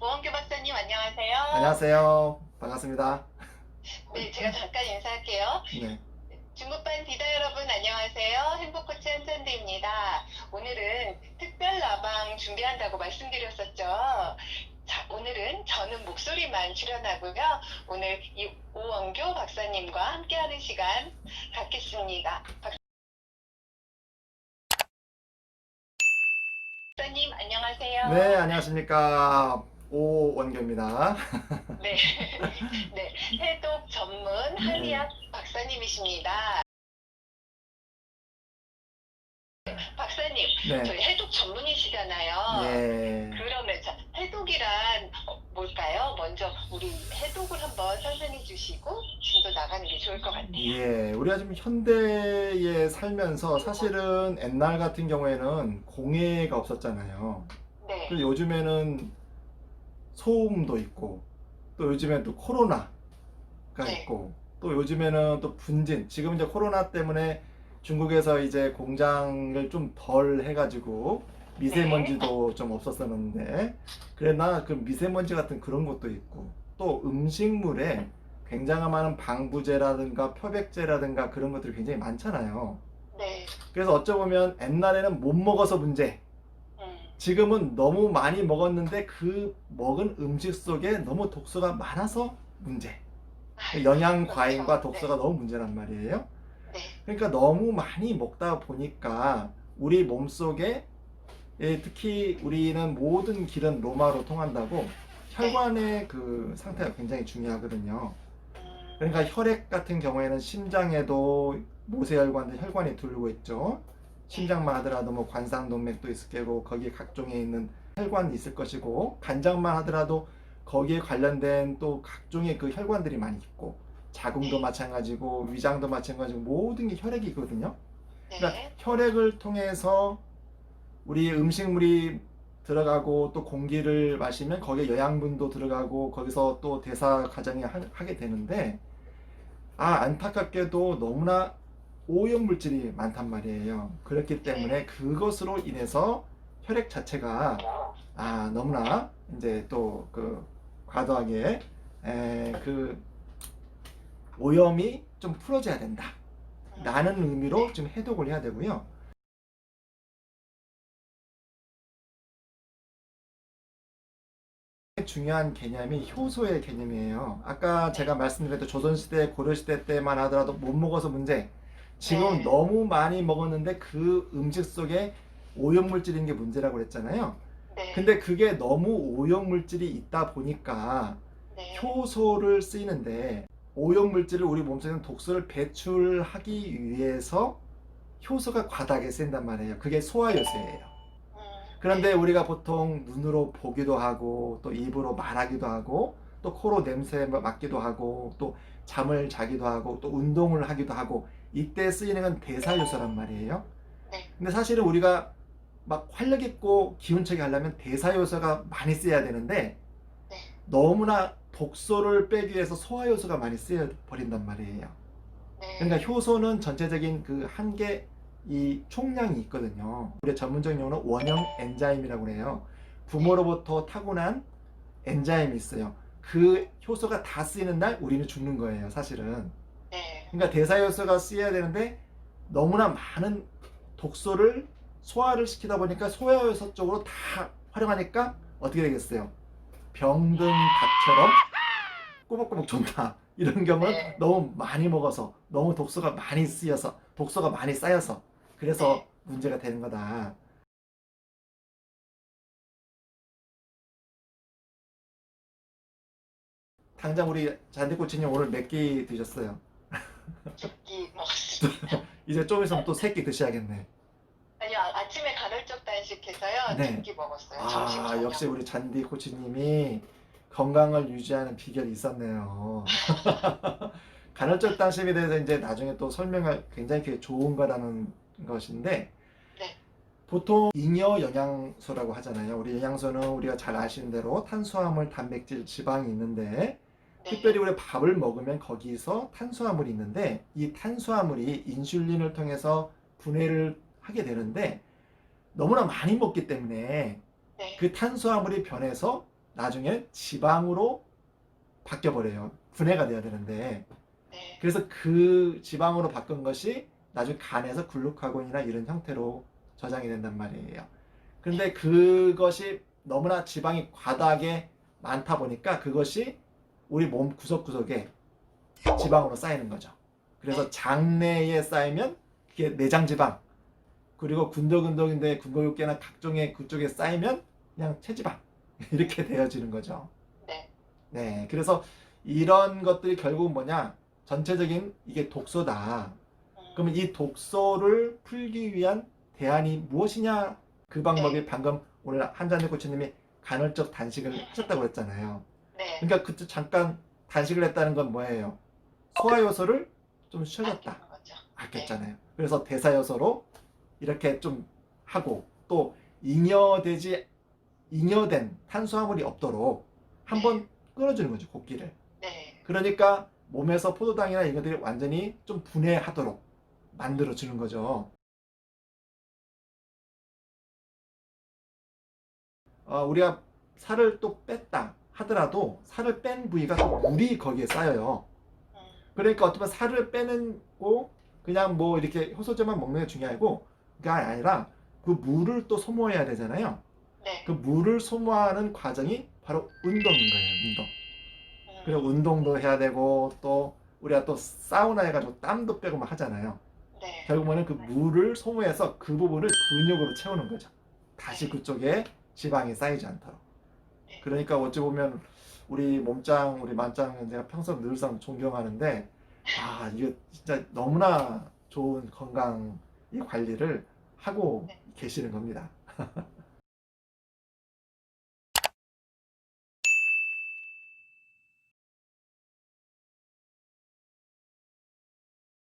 오원규 박사님 안녕하세요. 안녕하세요. 반갑습니다. 네, 제가 잠깐 인사할게요. 네. 중국반 디다 여러분 안녕하세요. 행복코치 한잔디입니다. 오늘은 특별 라방 준비한다고 말씀드렸었죠. 자, 오늘은 저는 목소리만 출연하고요. 오늘 이 오원교 박사님과 함께하는 시간 갖겠습니다. 박- 박사님 안녕하세요. 네, 안녕하십니까. 오원교입니다. 네, 네, 해독 전문 한의학 박사님이십니다. 박사님, 네. 저희 해독 전문이시잖아요. 예. 그러면 자, 해독이란 어, 뭘까요? 먼저 우리 해독을 한번 설명해 주시고 진도 나가는 게 좋을 것 같아요. 예. 우리가 지금 현대에 살면서 사실은 옛날 같은 경우에는 공해가 없었잖아요. 네, 그리고 요즘에는 소음도 있고, 또 요즘엔 또 코로나가 네. 있고, 또 요즘에는 또 분진. 지금 이제 코로나 때문에 중국에서 이제 공장을 좀 덜 해가지고 미세먼지도 좀 없었었는데, 그러나 그 미세먼지 같은 그런 것도 있고, 또 음식물에 굉장히 많은 방부제라든가 표백제라든가 그런 것들이 굉장히 많잖아요. 네, 그래서 어쩌 보면 옛날에는 못 먹어서 문제, 음, 지금은 너무 많이 먹었는데 그 먹은 음식 속에 너무 독소가 많아서 문제. 영양 과잉과 독소가 너무 문제란 말이에요. 네, 그러니까 너무 많이 먹다 보니까 우리 몸 속에 예, 특히 우리는 모든 길은 로마로 통한다고 혈관의 그 상태가 굉장히 중요하거든요. 음, 그러니까 혈액 같은 경우에는 심장에도 모세혈관도 혈관이 돌고 있죠. 심장만 하더라도 뭐 관상동맥도 있을 거고 거기에 각종에 있는 혈관이 있을 것이고 간장만 하더라도 거기에 관련된 또 각종의 그 혈관들이 많이 있고 자궁도 마찬가지고 위장도 마찬가지고 모든 게 혈액이거든요. 그러니까 네, 혈액을 통해서 우리 음식물이 들어가고 또 공기를 마시면 거기에 영양분도 들어가고 거기서 또 대사 과정이 하- 하게 되는데 아 안타깝게도 너무나 오염 물질이 많단 말이에요. 그렇기 때문에 그것으로 인해서 혈액 자체가 아 너무나 이제 또 그 과도하게 에, 그 오염이 좀 풀어져야 된다. 라는 의미로 좀 해독을 해야 되고요. 중요한 개념이 효소의 개념이에요. 아까 제가 말씀드렸던 조선시대, 고려시대 때만 하더라도 못 먹어서 문제. 지금 네. 너무 많이 먹었는데 그 음식 속에 오염물질인 게 문제라고 그랬잖아요. 네, 근데 그게 너무 오염물질이 있다 보니까 네, 효소를 쓰이는데 오염물질을 우리 몸속에 독소를 배출하기 위해서 효소가 과다하게 쓰인단 말이에요. 그게 소화효소예요. 음, 그런데 우리가 보통 눈으로 보기도 하고 또 입으로 말하기도 하고 또 코로 냄새 맡기도 하고 또 잠을 자기도 하고 또 운동을 하기도 하고 이때 쓰이는 건 대사효소란 말이에요. 네. 근데 사실은 우리가 막 활력 있고 기운차게 하려면 대사효소가 많이 쓰여야 되는데 네. 너무나 독소를 빼기 위해서 소화효소가 많이 쓰여 버린단 말이에요. 네, 그러니까 효소는 전체적인 그 한계 이 총량이 있거든요. 우리 전문적인 용어는 원형 엔자임이라고 해요. 부모로부터 타고난 엔자임이 있어요. 그 효소가 다 쓰이는 날 우리는 죽는 거예요, 사실은. 네, 그러니까 대사 효소가 쓰여야 되는데 너무나 많은 독소를 소화를 시키다 보니까 소화 효소 쪽으로 다 활용하니까 어떻게 되겠어요? 병든 닭처럼 꼬박꼬박 존다. 이런 경우는 네. 너무 많이 먹어서 너무 독소가 많이 쓰여서 독소가 많이 쌓여서 그래서 네. 문제가 되는 거다. 당장 우리 잔디코치님 오늘 몇 끼 드셨어요? 두끼 먹었습니다. 이제 좀 있으면 또 세 끼 드셔야겠네. 아니요, 아- 아침에 간헐적 단식해서요. 네. 두끼 먹었어요. 점심 아, 저녁. 역시 우리 잔디 코치님이 건강을 유지하는 비결이 있었네요. 간헐적 단식에 대해서 이제 나중에 또 설명할 굉장히 그게 좋은 거라는 것인데 네. 보통 잉여 영양소라고 하잖아요. 우리 영양소는 우리가 잘 아시는 대로 탄수화물, 단백질, 지방이 있는데 네. 특별히 우리 밥을 먹으면 거기서 탄수화물이 있는데 이 탄수화물이 인슐린을 통해서 분해를 하게 되는데 너무나 많이 먹기 때문에 네. 그 탄수화물이 변해서 나중에 지방으로 바뀌어 버려요. 분해가 돼야 되는데 네. 그래서 그 지방으로 바꾼 것이 나중에 간에서 글루카곤이나 이런 형태로 저장이 된단 말이에요. 근데 그것이 너무나 지방이 과다하게 많다 보니까 그것이 우리 몸 구석구석에 지방으로 쌓이는 거죠. 그래서 장내에 쌓이면 그게 내장 지방, 그리고 군더군더인데 군고육계나 각종의 그쪽에 쌓이면 그냥 체지방 이렇게 되어지는 거죠. 네. 네, 그래서 이런 것들이 결국은 뭐냐? 전체적인 이게 독소다. 음, 그러면 이 독소를 풀기 위한 대안이 무엇이냐? 그 방법이 방금 오늘 한잔의 코치님이 간헐적 단식을 하셨다고 그랬잖아요. 네. 그러니까 그때 잠깐 단식을 했다는 건 뭐예요? 소화 요소를 좀 거죠. 아꼈잖아요. 그래서 대사 요소로 이렇게 좀 하고 또 잉여되지 잉여된 탄수화물이 없도록 한번 끊어주는 거죠 곡기를. 네. 그러니까 몸에서 포도당이나 이런 것들이 완전히 좀 분해하도록 만들어 주는 거죠. 어, 우리가 살을 또 뺐다 하더라도 살을 뺀 부위가 또 물이 거기에 쌓여요. 음, 그러니까 어쩌면 살을 빼는 거 그냥 뭐 이렇게 효소제만 먹는 게 중요하고 그게 아니라 그 물을 또 소모해야 되잖아요. 네. 그 물을 소모하는 과정이 바로 운동인 거예요. 운동. 음, 그리고 운동도 해야 되고 또 우리가 또 사우나 해가지고 땀도 빼고 막 하잖아요. 네. 결국에는 그 물을 소모해서 그 부분을 근육으로 채우는 거죠. 다시 그쪽에 지방이 쌓이지 않도록. 그러니까 어찌 보면 우리 몸짱, 우리 만짱은 제가 평소 늘상 존경하는데 아 이거 진짜 너무나 좋은 건강 이 관리를 하고 계시는 겁니다.